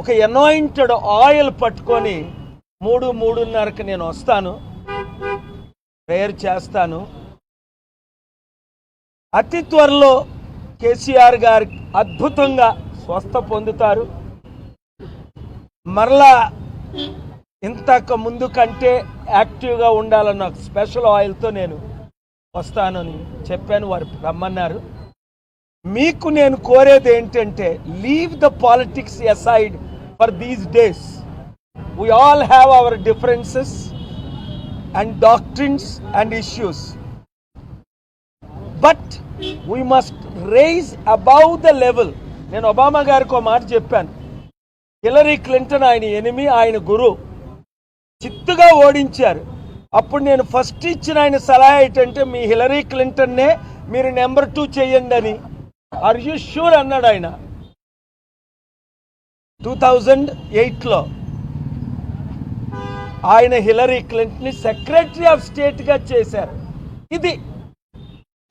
ఒక ఎనాయింటెడ్ ఆయిల్ పట్టుకొని మూడు మూడున్నరకు నేను వస్తాను. ప్రేయర్ చేస్తాను. అతి త్వరలో కేసీఆర్ గారు అద్భుతంగా స్వస్థ పొందుతారు. మరలా ఇంతకు ముందు కంటే యాక్టివ్గా ఉండాలన్న స్పెషల్ ఆయిల్తో నేను వస్తానని చెప్పాను వారు రమ్మన్నారు. మీకు నేను కోరేది ఏంటంటే leave the politics aside for these days we all have our differences and doctrines and issues but we must raise above the level నేను ఒబామా గారికి ఒక మాట చెప్పాను. హిలరీ క్లింటన్ ఆయన ఎనిమి ఆయన గురువు చిత్తుగా ఓడించారు. అప్పుడు నేను ఫస్ట్ ఇచ్చిన ఆయన సలహా ఏంటంటే మీ హిలరీ క్లింటన్నే మీరు నెంబర్ టూ చేయండి అని. ఆర్ యూ షూర్ అన్నాడు ఆయన. టూ థౌజండ్ ఎయిట్లో ఆయన హిలరీ క్లింటన్ని సెక్రటరీ ఆఫ్ స్టేట్గా చేశారు. ఇది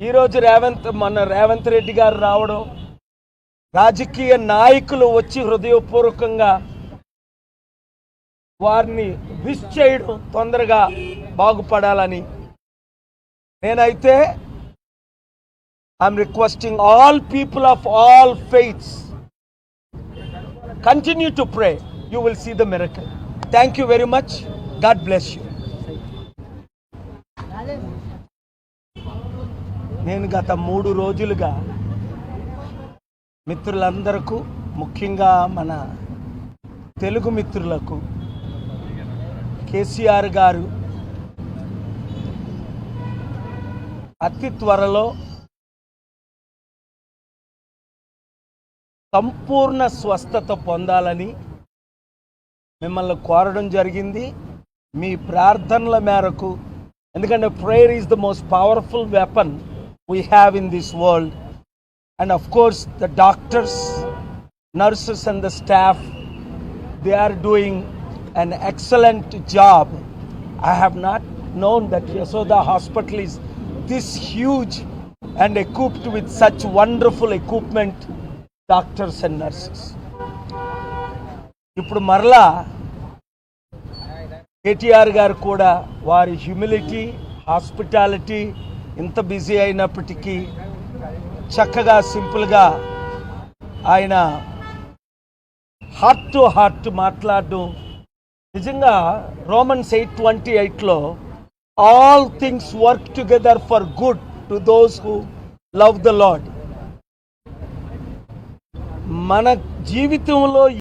ఈరోజు రేవంత్ మన రేవంత్ రెడ్డి గారు రావడం రాజకీయ నాయకులు వచ్చి హృదయపూర్వకంగా వారిని విష్ చేయడం తొందరగా బాగుపడాలని నేనైతే I'm requesting all people of all faiths continue to pray you will see the miracle thank you very much God bless you నేను గత మూడు రోజులుగా మిత్రులందరకు ముఖ్యంగా మన తెలుగు మిత్రులకు కేసీఆర్ గారు అతి త్వరలో సంపూర్ణ స్వస్థత పొందాలని మిమ్మల్ని కోరడం జరిగింది. మీ ప్రార్థనల మేరకు ఎందుకంటే prayer is the most powerful weapon we have in this world and of course the doctors nurses and the staff they are doing an excellent job I have not known that Yashoda hospital is this huge and equipped with such wonderful equipment doctors and nurses. ఇప్పుడు మరలా కేటీఆర్ గారు కూడా వారి humility hospitality ఇంత busy అయినప్పటికీ చక్కగా సింపుల్గా ఆయన హార్ట్ టు హార్ట్ మాట్లాడడం నిజంగా రోమన్స్ ఎయిట్ ట్వంటీ ఎయిట్లో all things work together for good to those who love the lord మన జీవితంలో